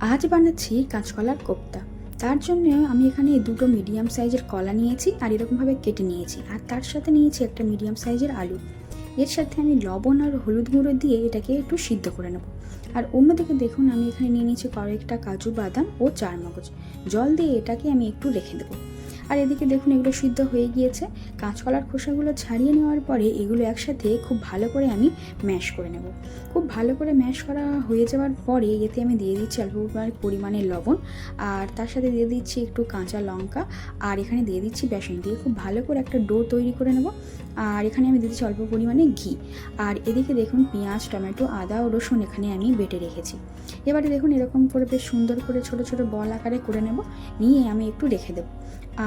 আজ বানাচ্ছি কাঁচকলার কোপ্তা। তার জন্য আমি এখানে দুটো মিডিয়াম সাইজের কলা নিয়েছি আর এরকমভাবে কেটে নিয়েছি। আর তার সাথে নিয়েছি একটা মিডিয়াম সাইজের আলু। এর সাথে আমি লবণ আর হলুদ গুঁড়ো দিয়ে এটাকে একটু সিদ্ধ করে নেব। আর অন্যদিকে দেখুন, আমি এখানে নিয়ে নিয়েছি কয়েকটা কাজু বাদাম ও চারমগজ জল দিয়ে এটাকে আমি একটু রেখে দেবো। আর এদিকে দেখুন, এগুলো সিদ্ধ হয়ে গিয়েছে। কাঁচকলার খোসাগুলো ছাড়িয়ে নেওয়ার পরে এগুলো একসাথে খুব ভালো করে আমি ম্যাশ করে নেব। খুব ভালো করে ম্যাশ করা হয়ে যাওয়ার পরে এতে আমি দিয়ে দিচ্ছি অল্প পরিমাণে লবণ। আর তার সাথে দিয়ে দিচ্ছি একটু কাঁচা লঙ্কা। আর এখানে দিয়ে দিচ্ছি বেসন। দিয়ে খুব ভালো করে একটা ডো তৈরি করে নেব। আর এখানে আমি দিয়ে দিচ্ছি অল্প পরিমাণে ঘি। আর এদিকে দেখুন, পেঁয়াজ, টমেটো, আদা ও রসুন এখানে আমি বেটে রেখেছি। এবারে দেখুন এরকম করে বেশ সুন্দর করে ছোট ছোট বল আকারে করে নেব, নিয়ে আমি একটু রেখে দেবো।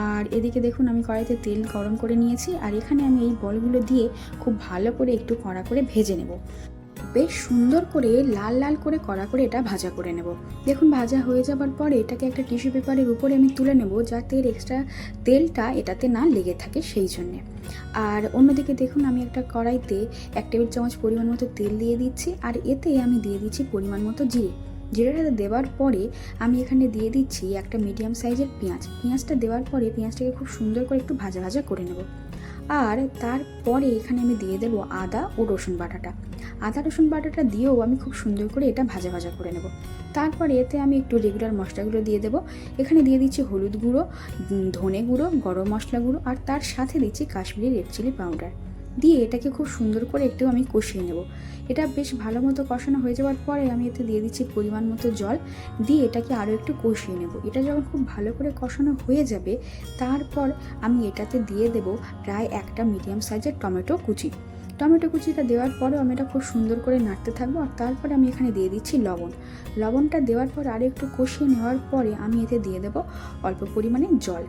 আর এদিকে দেখুন আমি কড়াইতে তেল গরম করে নিয়েছি, আর এখানে আমি এই বলগুলো দিয়ে খুব ভালো করে একটু কড়া করে ভেজে নেব। বেশ সুন্দর করে, লাল লাল করে কড়া করে এটা ভাজা করে নেব। দেখুন, ভাজা হয়ে যাবার পরে এটাকে একটা টিস্যু পেপারের উপরে আমি তুলে নেব, যাতে এর এক্সট্রা তেলটা এটাতে না লেগে থাকে সেই জন্যে। আর অন্যদিকে দেখুন, আমি একটা কড়াইতে এক টেবিল চামচ পরিমাণ মতো তেল দিয়ে দিচ্ছি, আর এতে আমি দিয়ে দিচ্ছি পরিমাণ মতো জিরে। জিরেটা দেওয়ার পরে আমি এখানে দিয়ে দিচ্ছি একটা মিডিয়াম সাইজের পেঁয়াজ। পেঁয়াজটা দেওয়ার পরে পেঁয়াজটাকে খুব সুন্দর করে একটু ভাজা ভাজা করে নেব। আর তারপরে এখানে আমি দিয়ে দেবো আদা ও রসুন বাটাটা। আদা, রসুন বাটাটা দিয়েও আমি খুব সুন্দর করে এটা ভাজা ভাজা করে নেব। তারপরে এতে আমি একটু রেগুলার মশলাগুলো দিয়ে দেবো। এখানে দিয়ে দিচ্ছি হলুদ গুঁড়ো ধনে গুঁড়ো, গরম মশলা গুঁড়ো, আর তার সাথে দিচ্ছি কাশ্মীরি রেড চিলি পাউডার দিয়ে এটাকে খুব সুন্দর করে একটু আমি কষিয়ে নেব। এটা বেশ ভালো মতো কষানো হয়ে যাওয়ার পরে আমি এতে দিয়ে দিচ্ছি পরিমাণ মতো জল। দিয়ে এটাকে আরও একটু কষিয়ে নেব। এটা যখন খুব ভালো করে কষানো হয়ে যাবে, তারপর আমি এটাতে দিয়ে দেব প্রায় একটা মিডিয়াম সাইজের টমেটো কুচি। টমেটো কুচিটা দেওয়ার পরেও আমি এটা খুব সুন্দর করে নাড়তে থাকব আর তারপরে আমি এখানে দিয়ে দিচ্ছি লবণ। লবণটা দেওয়ার পর আরও একটু কষিয়ে নেওয়ার পরে আমি এতে দিয়ে দেবো অল্প পরিমাণে জল।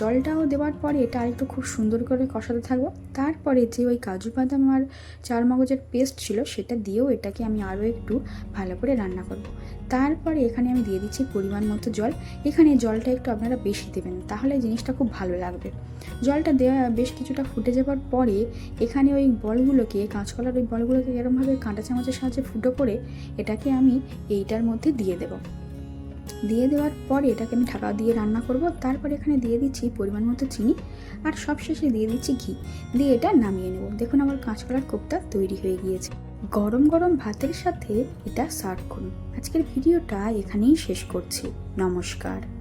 জলটাও দেওয়ার পরে এটা আরেকটু খুব সুন্দর করে কষাতে থাকব। তারপরে যে ওই কাজু বাদাম আর চার মগজের পেস্ট ছিল সেটা দিয়েও এটাকে আমি আরও একটু ভালো করে রান্না করব। তারপরে এখানে আমি দিয়ে দিচ্ছি পরিমাণ মতো জল। এখানে জলটা একটু আপনারা বেশি দেবেন, তাহলে জিনিসটা খুব ভালো লাগবে। জলটা দেওয়া বেশ কিছুটা ফুটে যাবার পরে এখানে ওই বলগুলোকে, কাঁচকলার ওই বলগুলোকে এরমভাবে কাঁটা চামচের সাহায্যে ফুটো করে এটাকে আমি এইটার মধ্যে দিয়ে দেবো। দিয়ে দেওয়ার পরে এটাকে আমি ঢাকা দিয়ে রান্না করব। তারপরে এখানে দিয়ে দিচ্ছি পরিমাণ মতো চিনি আর সবশেষে দিয়ে দিচ্ছি ঘি। দিয়ে এটা নামিয়ে নেব। দেখুন আমার কাঁচকলার কোপ্তা তৈরি হয়ে গিয়েছে। গরম গরম ভাতের সাথে এটা সার্ভ করুন। আজকের ভিডিওটা এখানেই শেষ করছি। নমস্কার।